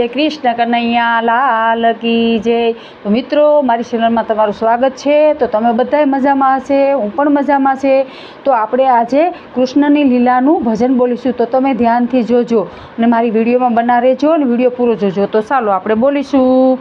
જય કૃષ્ણ કનૈયા, લાલ કી જય. તો મિત્રો, મારી ચેનલમાં તમારું સ્વાગત છે. તો તમે બધાય મજામાં હશે, હું પણ મજામાં છે. તો આપણે આજે કૃષ્ણની લીલાનું ભજન બોલીશું. તો તમે ધ્યાનથી જોજો અને મારી વિડીયોમાં બના રહેજો અને વીડિયો પૂરો જોજો. તો ચાલો આપણે બોલીશું.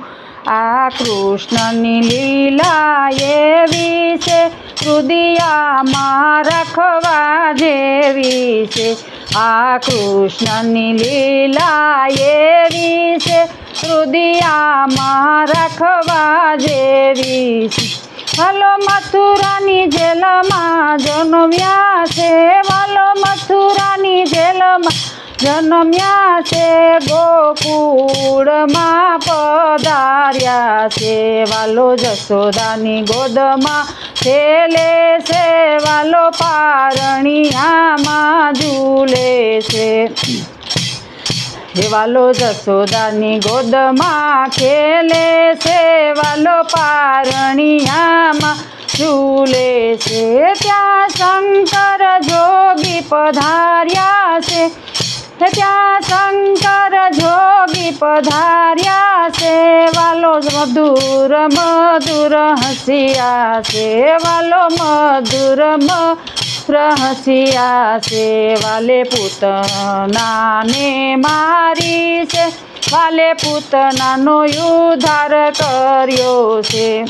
આ કૃષ્ણની લીલા એવી છે હૃદયામાં રાખવા જેવી છે. આ કૃષ્ણની લીલા એવી છે, હૃદયામાં રાખવા જેવી છે. હલો મથુરાની જેલમાં જન્મ્યા છે, હલો મથુરાની જેલમાં જન્મ્યા છે, ગોકુળમાં પધાર્યા છે. વાલો જસોદાની ગોદમાં છેલે છે વાલો પારણિયામાં ઝૂલે છે. વાલો જસોદાની ગોદમાં ખેલે છે વાલો પારણિયામાં ઝૂલે છે. ત્યાં શંકર જોગી પધાર્યા છે. ત્યાં શંકર જોગી પધાર્યા છે, વાલો મધુર મધુર હસિયા છે, વાલો મધુર મધુર હસિયા છે, વાલે પૂતનાને મારી છે, વાલે પૂતનાનો ઉદ્ધાર કર્યો છે.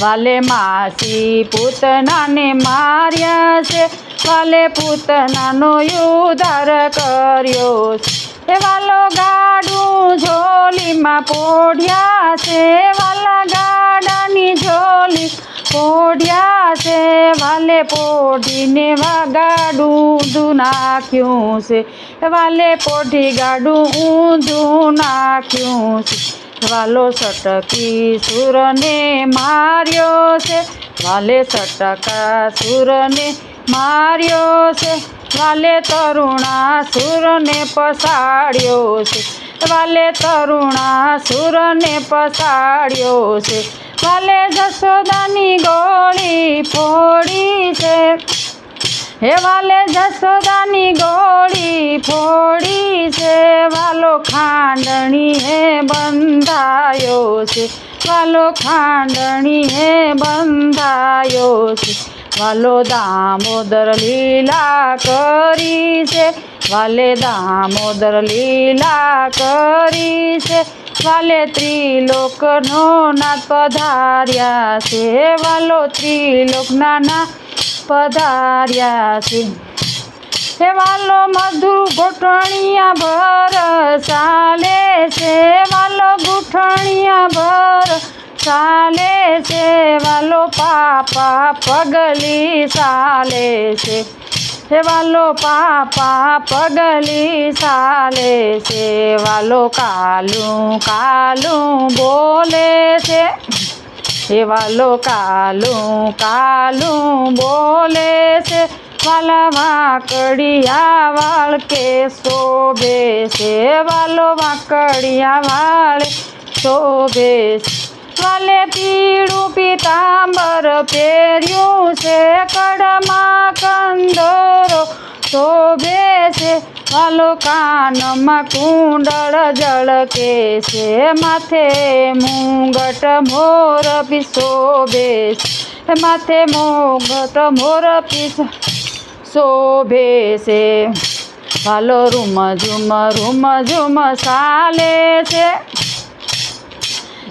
વાલે માસી પૂતનાને માર્યા છે વાલે પૂતનાનો ઉદ્ધાર કર્યો એ વાલો ગાડું ઝોલીમાં પોઢ્યા છે. વાલા ગાડાની ઝોલી પોઢ્યા છે. વાલે પોઢીને ગાડું ઊંધું નાખ્યું છે. વાલે પોઢી ગાડું ઊંધું નાખ્યું છે. વાલો સટકી સુરને માર્યો છે. વાલે સટકા સુરને માર્યો છે. વાલે તરુણા સુરને પસાડ્યો છે. વાલે તરુણા સુરને પસાડ્યો છે. વાલે જશોદાની ગોળી ફોડી છે. હે વાલે જશોદાની ગોળી ફોડી છે. વાલો ખાંડણી હે બંધાયો છે. વાલો ખાંડણી હે બંધાયો છે. વાલો દામોદર લીલા કરી છે વાલે દામોદર લીલા કરી છે વાલે ત્રિલોકનો નાથ પધાર્યા છે. વાલો ત્રિલોકના ના પધાર્યા છે. હે વાલો મધુ ગોઠણિયા ભર ચાલે છે. વાલો ગોઠણિયા ભર ચાલે છે. પાપા પગલી ચાલે છે. હે વાલો પાપા પગલી ચાલે છે. વાલો કાલું કાલું બોલે છે. હે વાલો કાલું કાલું બોલે છે. વાલા વાકડિયા વાળ કે શોભે છે. વાલો વાકડિયા વાળ શોભે છે. વાલે પીળું પીતાંબર પહેર્યું છે, કડમાં કંદોરો શોભે છે વાલો કાનમાં કુંડળ જળકે છે, માથે મુંગટ મોર પી શોભે છે, માથે મુંગટ મોર પી શોભે છે. હાલો રૂમ ઝુમ રૂમ ઝુમ ચાલે છે.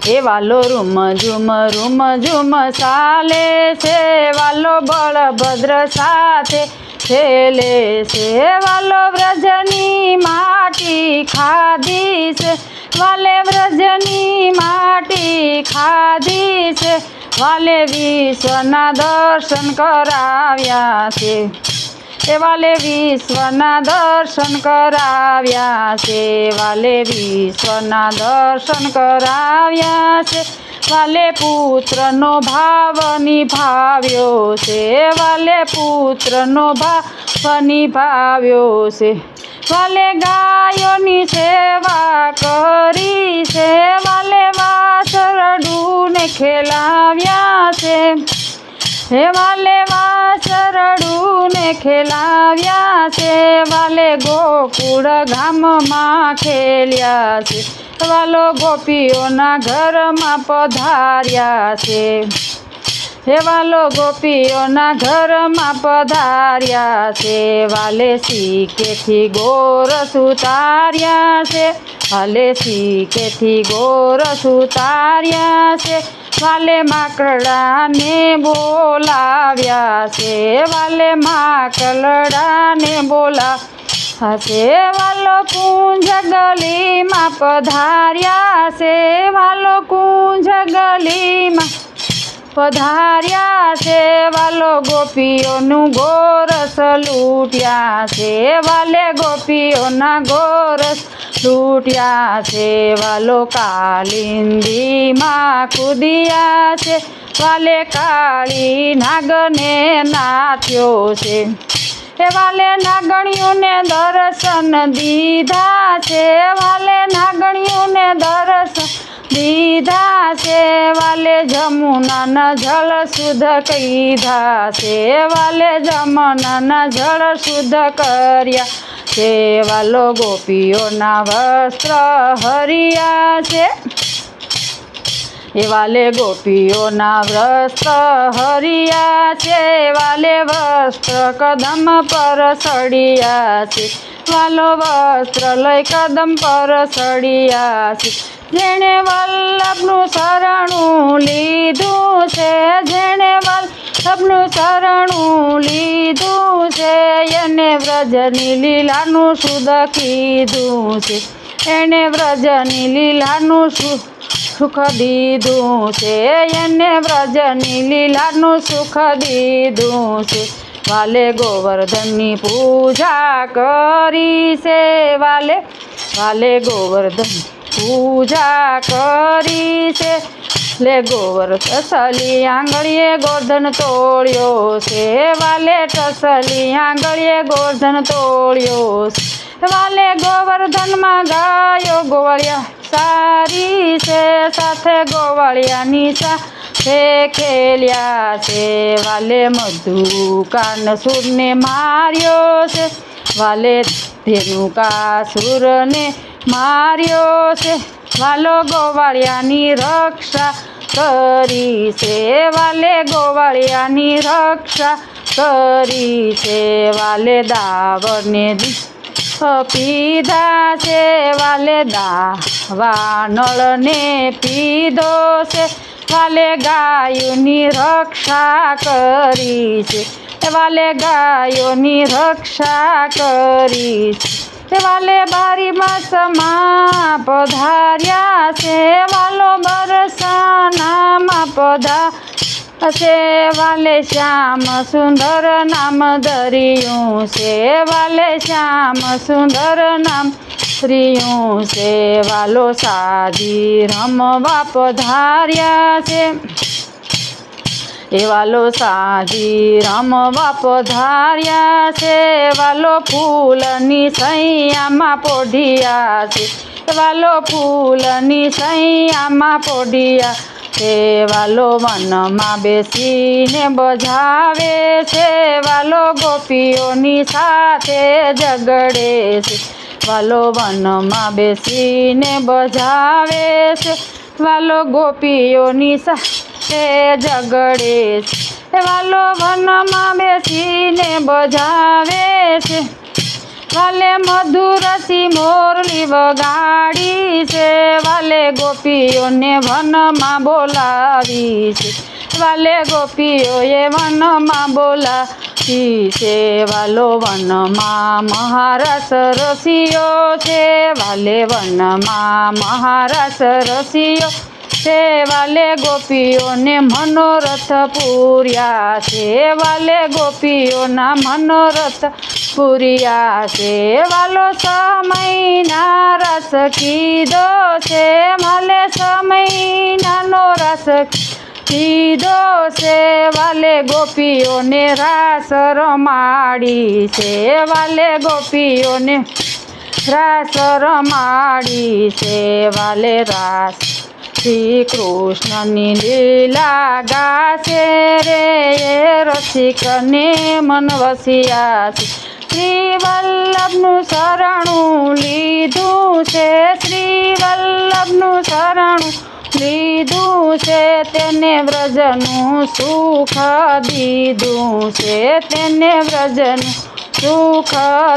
એ વાલો રૂમ ઝુમ રૂમ ઝુમ ચાલે છે, વાલો બળભદ્ર સાથે ખેલે છે, વાલો વ્રજની માટી ખાધી છે, વાલે વ્રજની માટી ખાધી છે, વાલે વિશ્વના દર્શન કરાવ્યા છે. વાલે વિશ્વના દર્શન કરાવ્યા છે. વાલે વિશ્વના દર્શન કરાવ્યા છે. વાલે પુત્રનો ભાવ નિભાવ્યો છે. વાલે પુત્રનો ભાવ નિભાવ્યો છે. વાલે ગાયોની સેવા કરી છે. વાલે વાસરડુને ખેલાવ્યા છે. હે વાલે વાસરડું ને ખેલાવ્યા છે. વાલે ગોકુળ ગામમાં ખેલ્યા છે. વાલો ગોપીઓના ઘરમાં પધાર્યા છે. હે વાલો ગોપીઓના ઘરમાં પધાર્યા છે. વાલે સીકેથી ગોરસ ઉતાર્યા છે. વાલે સીકેથી ગોરસ ઉતાર્યા છે. વાલે માકડાને બોલાવ્યા છે, વાલે માકડાને બોલા હશે વાલો કુંજ ગલીમાં પધાર્યા છે, વાલો કુંજ ગલીમાં પધાર્યા છે, વાલો ગોપીઓનું ગોરસ લૂટ્યા છે, વાલે ગોપીઓના ગોરસ લૂંટ્યા છે વાલો કાલિંદીમાં કૂદિયા છે વાલે કાળી નાગને નાથ્યો છે એ વાલે નાગણીઓને દર્શન દીધા છે વાલે નાગણીઓને દર્શન દીધા છે વાલે જમુનાના જળ શુદ્ધ કીધા છે વાલે જમુનાના જળ શુદ્ધ કર્યા. છે વાલો ગોપીઓના વસ્ત્ર હરિયા છે? એ વાલે ગોપીઓના વસ્ત્ર હરિયા છે? વાલે વસ્ત્ર કદમ પર સડિયા છે? વાલો વસ્ત્ર લઈ કદમ પર સડિયા છે? જેણે વલ્લભનું શરણું લીધું છે, જેણે વલ્લભનું શરણું લીધું છે, એને વ્રજની લીલાનું સુદ કીધું છે. એને વ્રજની લીલાનું સુ, સુખ દીધું છે, એને વ્રજની લીલાનું સુખ દીધું છે. વાલે ગોવર્ધનની પૂજા કરી છે, વાલે વાલે ગોવર્ધન પૂજા કરી છે. લે ગોવર ટસલી આંગળીએ ગોર્ધન તોડ્યો છે. વાલે ટસલી આંગળીએ ગોર્ધન તોડ્યો છે. વાલે ગોવર્ધનમાં ગાયો ગોવળિયા સારી છે. સાથે ગોવાળિયાની છે ખેલ્યા છે. વાલે મધુ કાન સુરને માર્યો છે. વાલે ધેનુકાસુરને માર્યો છે. વાલો ગોવાળિયાની રક્ષા કરી છે, વાલે ગોવાળિયાની રક્ષા કરી છે, વાલે દાવરને દી પીધા છે, વાલે દાવા નળને પીધો છે, વાલે ગાયોની રક્ષા કરી છે, વાલે ગાયોની રક્ષા કરી છે. વાલે બારી માસમાં પધાર્યા છે, વાલો બરસાનામાં પધા છે, વાલે શ્યામ સુંદર નામ ધર્યું છે, વાલે શ્યામ સુંદર નામ સ્ત્રીયું છે, વાલો સાજી રમવા પધાર્યા છે. વાલો સાજી રમવા પધાર્યા છે, વાલો ફૂલની સૈયામાં પોઢિયા છે, વાલો ફૂલની સૈયામાં પોઢિયા છે, વાલો વનમાં બેસીને બજાવે છે, વાલો ગોપીઓની સાથે ઝગડે છે, વાલો વનમાં બેસીને બજાવે છે, વાલો ગોપીઓની સાથે ઝગડે છે. વાલો વનમાં બેસીને બજાવે છે. વાલે મધુરસી મોરલી વગાડી છે. વાલે ગોપીઓને વનમાં બોલાવી છે. વાલે ગોપીઓએ વનમાં બોલાવી છે. વાલો વનમાં મહારસ રસિયો છે. વાલે વનમાં મહારસ રસિયો છે વાલે ગોપીઓને મનોરથ પૂર્યા, સેવાલે ગોપીઓના મનોરથ પૂર્યા, સેવાલો સમયના રસ કીધો છે વાલે સમયનાનો રસ કીધો છે વાલે ગોપીઓને રાસ રમાડી છે વાલે ગોપીઓને રાસ રમાડી છે વાલે રાસ શ્રી કૃષ્ણની લીલા ગાશે રે રસિકને મન વસિયા છે શ્રી વલ્લભનું શરણું લીધું છે શ્રી વલ્લભનું શરણું લીધું છે, તેને વ્રજનું સુખ દીધું છે, તેને વ્રજનું સુખ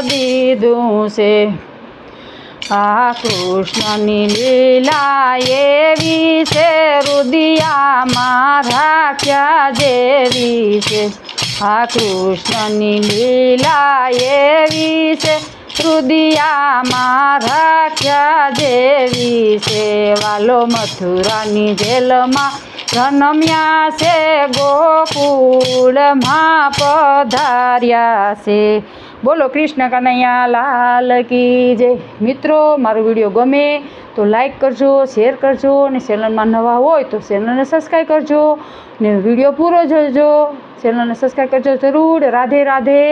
દીધું છે. આ કૃષ્ણની લીલા એવી છે, રુદિયામાં રાખ્યા જેવી છે. આ કૃષ્ણની લીલા એવી છે, રુદિયામાં રાખ્યા જેવી છે. વાલો મથુરાની જેલમાં જન્મ્યા છે, ગોકુળમાં પધાર્યા છે. બોલો કૃષ્ણ કનૈયા, લાલ કી જય. મિત્રો, મારો વીડિયો ગમે તો લાઈક કરજો શેર કરજો અને ચેનલમાં નવા હોય તો ચેનલને સબસ્ક્રાઈબ કરજો ને વીડિયો પૂરો જોજો. ચેનલને સબસ્ક્રાઈબ કરજો જરૂર. રાધે રાધે.